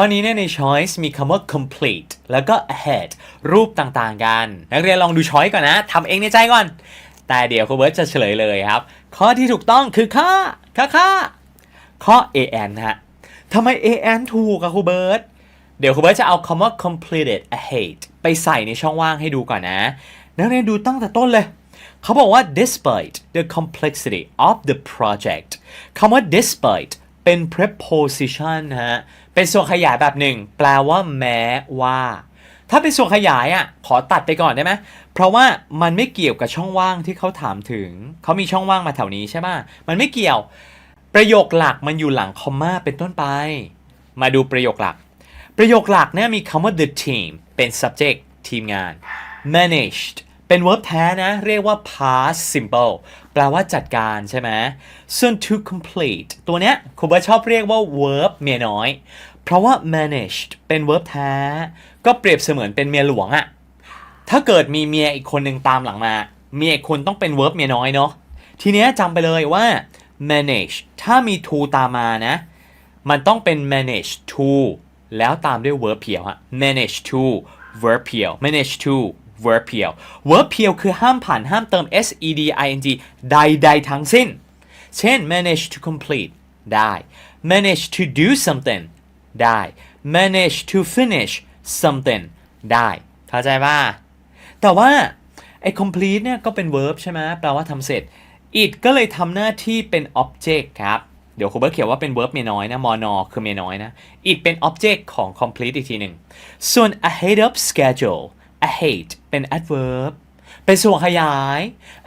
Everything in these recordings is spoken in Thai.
ข้อนี้เนี่ยใน choice มีคำว่า complete แล้วก็ ahead รูปต่างๆกัน นักเรียนลองดู choice ก่อนนะทำเองในใจก่อน แต่เดี๋ยวครูเบิร์ตจะเฉลยเลยครับ ข้อที่ถูกต้องคือข้อข้อข้อข้อ an ฮะทำไม an ถูกอะครูเบิร์ตเดี๋ยวครูเบิร์ตจะเอาคำว่า completed ahead ไปใส่ในช่องว่างให้ดูก่อนนะ นักเรียนดูตั้งแต่ต้นเลยเขาบอกว่า despite the complexity of the project คำว่า despite เป็น preposition นะฮะ เป็นส่วนขยายแบบหนึ่ง แปลว่าแม้ว่า ถ้าเป็นส่วนขยายอะ ขอตัดไปก่อนได้ไหม เพราะว่ามันไม่เกี่ยวกับช่องว่างที่เขาถามถึง เขามีช่องว่างมาแถวนี้ใช่ไหมมันไม่เกี่ยว ประโยคหลักมันอยู่หลังคอมมาเป็นต้นไป มาดูประโยคหลัก ประโยคหลักเนี่ยมีคำว่า the team เป็น subject ทีมงาน managed เป็น verb แท้นะ เรียกว่า past simple ลว่าจัดการใช่ไหมส่วน to complete ตัวเนี้ยครูเบิร์ตชอบเรียกว่า verb เมียน้อย เพราะว่า managed เป็น verb แท้ ก็เปรียบเสมือนเป็นเมียหลวงอะถ้าเกิดมีเมียอีกคนหนึ่งตามหลังมา เมียอีกคนต้องเป็น verb เมียน้อยเนาะทีเนี้ยจำไปเลยว่า manage ถ้ามี to ตามมานะ มันต้องเป็น manage to แล้วตามด้วย verb เพียวฮะ manage to verb เพียว manage to verb เพียว verb เพียวคือห้ามผ่านห้ามเติม s e d i n g ใดๆทั้งสิ้น เช่น manage to complete ได้ manage to do something ได้ manage to finish something ได้เข้าใจป่ะแต่ว่าไอ้ complete เนี่ยก็เป็น verb ใช่ไหมแปลว่าทำเสร็จ it ก็เลยทำหน้าที่เป็น object ครับ เดี๋ยวครูเบิร์ตเขียนว่าเป็น verb เมียน้อยนะ มอนอคือเมียน้อยนะ it เป็น object ของ complete อีกทีหนึ่ง ส่วน ahead of schedule ahead เป็น adverb เป็นส่วนขยาย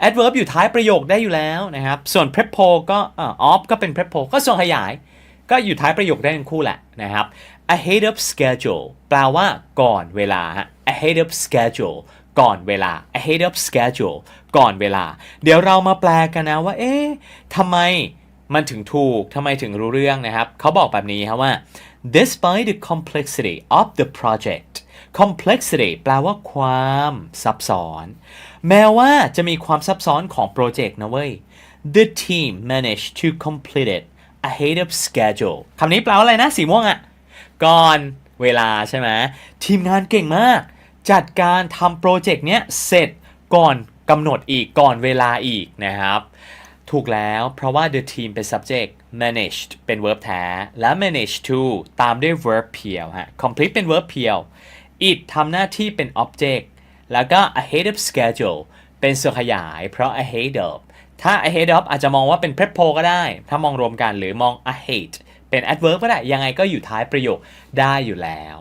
adverb อยู่ท้ายประโยคได้อยู่แล้วนะครับ ส่วน prepo ก็ of ก็เป็น prepo ก็ส่วนขยาย ก็อยู่ท้ายประโยคได้ทั้งคู่แหละนะครับ ahead of schedule แปลว่าก่อนเวลา ahead of schedule ก่อนเวลา ahead of schedule ก่อนเวลา เดี๋ยวเรามาแปลกันนะว่า เอ๊ะทำไมมันถึงถูกทำไมถึงรู้เรื่องนะครับ เขาบอกแบบนี้ครับว่า despite the complexity of the project complexity แปลว่าความซับซ้อน แม้ว่าจะมีความซับซ้อนของโปรเจกต์นะเว้ย the team managed to complete it ahead of schedule คำนี้แปลว่าอะไรนะสีม่วงอะก่อนเวลาใช่ไหมทีมงานเก่งมาก จัดการทำโปรเจกต์เนี้ยเสร็จก่อนกำหนดอีกก่อนเวลาอีกนะครับ ถูกแล้วเพราะว่า the team เป็น subject managed เป็น verb แท้ และ managed to ตามด้วย verb เพียวฮะ complete เป็น verb เพียว it ทำหน้าที่เป็น object แล้วก็ ahead of schedule เป็นส่วนขยายเพราะ ahead of ถ้า ahead of อาจจะมองว่าเป็น prepo ก็ได้ ถ้ามองรวมกันหรือมอง ahead เป็น adverb ก็ได้ ยังไงก็อยู่ท้ายประโยคได้อยู่แล้ว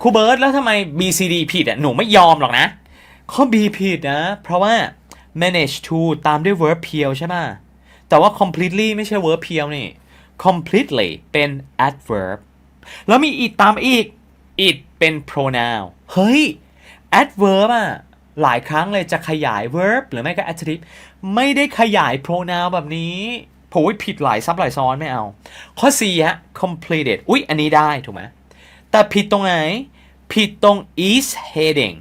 ครูเบิร์ตแล้วทำไม BCD ผิดอะหนูไม่ยอมหรอกนะ ข้อ B ผิดนะ เพราะว่า manage to ตามด้วย verb เพียวใช่ไหมแต่ว่า completely ไม่ใช่ verb เพียวนี่ completely เป็น adverb แล้วมี it ตามอีก it เป็น pronoun เฮ้ย adverb อะหลายครั้งเลยจะขยาย verb หรือไม่ก็ adjective ไม่ได้ขยาย pronoun แบบนี้ผมว่าผิดหลายซับหลายซ้อนไม่เอา ข้อ C ฮะ completed อุ๊ย อันนี้ได้ถูกไหมแต่ผิดตรงไหน ผิดตรง is heading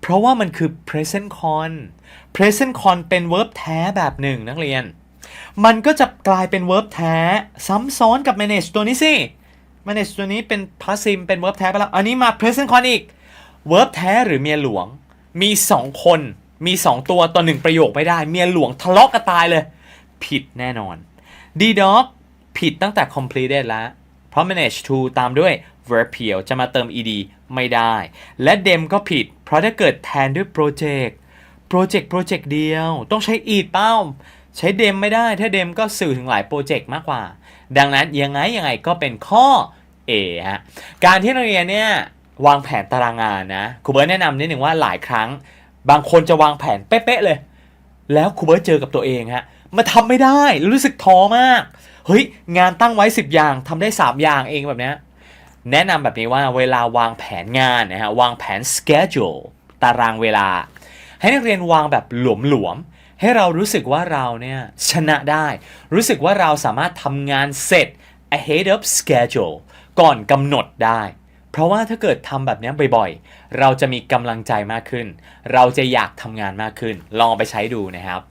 เพราะว่ามันคือ present con present con เป็น verb แท้แบบหนึ่งนักเรียน มันก็จะกลายเป็น verb แท้ ซ้ำซ้อนกับ manage ตัวนี้สิ manage ตัวนี้เป็น passive เป็น verb แท้ไปแล้ว อันนี้มา present con อีก verb แท้หรือเมียหลวง มี 2 คน มี 2 ตัวต่อหนึ่งประโยคไม่ได้ เมียหลวงทะเลาะกันตายเลย ผิดแน่นอน d dog ผิดตั้งแต่ completed แล้ว เพราะ manage to ตามด้วย verb เพียวจะมาเติม ed ไม่ได้ และ dem ก็ผิด เพราะถ้าเกิดแทนด้วย project project project เดียว ต้องใช้ ed เป้า ใช้ dem ไม่ได้ถ้า dem ก็สื่อถึงหลายโปรเจกต์มากกว่า ดังนั้นยังไงยังไงก็เป็นข้อ A ฮะการที่นักเรียนเนี่ยวางแผนตารางงานนะครูเบิร์ตแนะนำนิดหนึ่งว่าหลายครั้ง บางคนจะวางแผนเป๊ะๆเลย แล้วครูเบิร์ตเจอกับตัวเองฮะมาทำไม่ได้รู้สึกท้อมากเฮ้ยงานตั้งไว้ 10 อย่างทำได้ 3 อย่างเองแบบนี้แนะนำแบบนี้ว่าเวลาวางแผนงานนะฮะวางแผน schedule ตารางเวลา ให้นักเรียนวางแบบหลวมๆ ให้เรารู้สึกว่าเราเนี่ยชนะได้ รู้สึกว่าเราสามารถทำงานเสร็จ ahead of schedule ก่อนกำหนดได้ เพราะว่าถ้าเกิดทำแบบนี้บ่อยๆ เราจะมีกำลังใจมากขึ้น เราจะอยากทำงานมากขึ้น ลองไปใช้ดูนะครับ